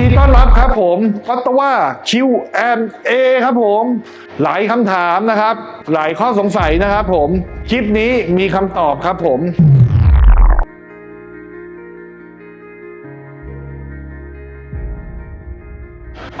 ดีต้อนรับครับผมฟัตว่า Q&A ครับผม หลายคำถามนะครับ หลายข้อสงสัยนะครับผม คลิปนี้มีคำตอบครับผม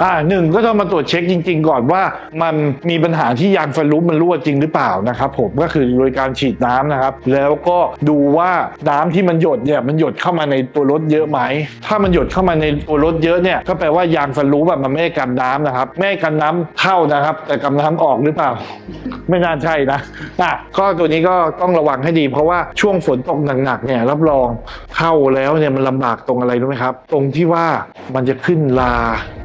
อ่าหนึ่งก็ต้องมาตรวจเช็คจริง ๆ ก่อนว่ามันมีปัญหาที่ยางฟันรูปมันรั่วจริงหรือเปล่านะครับผมก็คือโดยการฉีดน้ำนะครับ แล้วก็ดูว่าน้ำที่มันหยดเนี่ยมันหยดเข้ามาในตัวรถเยอะไหม ถ้ามันหยดเข้ามาในตัวรถเยอะเนี่ยก็แปลว่ายางฟันรูปแบบมันไม่ได้กันน้ำนะครับไม่ได้กันน้ำเข้านะครับ แต่กันน้ำออกหรือเปล่า ไม่น่าใช่นะอะก็ตัวนี้ก็ต้องระวังให้ดี เพราะว่าช่วงฝนตกหนักๆเนี่ยรับรองเข้าแล้วเนี่ยมันลำบากตรงอะไรรู้ไหมครับ ตรงที่ว่ามันจะขึ้นลา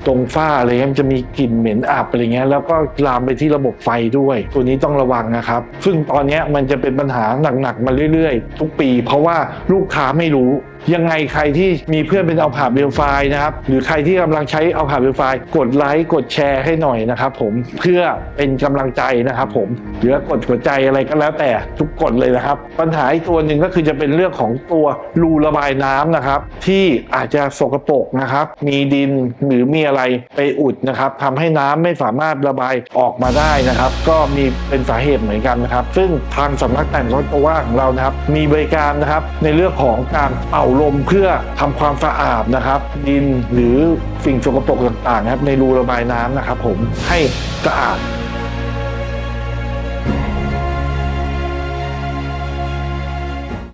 ตรงฝ้าอะไรเงี้ยมันจะมีกลิ่นเหม็นอับอะไรเงี้ยแล้วก็ลามไปที่ระบบไฟด้วย ตัวนี้ต้องระวังนะครับ ซึ่งตอนนี้มันจะเป็นปัญหาหนักๆมาเรื่อยๆ ทุกปี เพราะว่าลูกค้าไม่รู้ยังไงใครที่มีเพื่อนเป็นเอาผ่าเบลไฟนะครับ หรือใครที่กำลังใช้เอาผ่าเบลไฟกดไลค์กดแชร์ให้หน่อยนะครับผมเพื่อเป็นกำลังใจนะครับผมหรือกดหัวใจอะไรก็แล้วแต่ทุกกดเลยนะครับ ปัญหาอีกตัวหนึ่งก็คือจะเป็นเรื่องของตัวรูระบายน้ำนะครับ ที่อาจจะสกปรกนะครับ มีดินหรือมีอะไรไปอุดนะครับทำให้น้ำไม่สามารถระบายออกมาได้นะครับ ก็มีเป็นสาเหตุเหมือนกันนะครับ ซึ่งทางสำนักแต่งรถตัวว่าของเรานะครับ มีบริการนะครับในเรื่องของการเป่าลมเพื่อทำความสะอาดนะครับ ดินหรือสิ่งสกปรกต่างๆครับในรูระบายน้ำนะครับ ผมให้สะอาด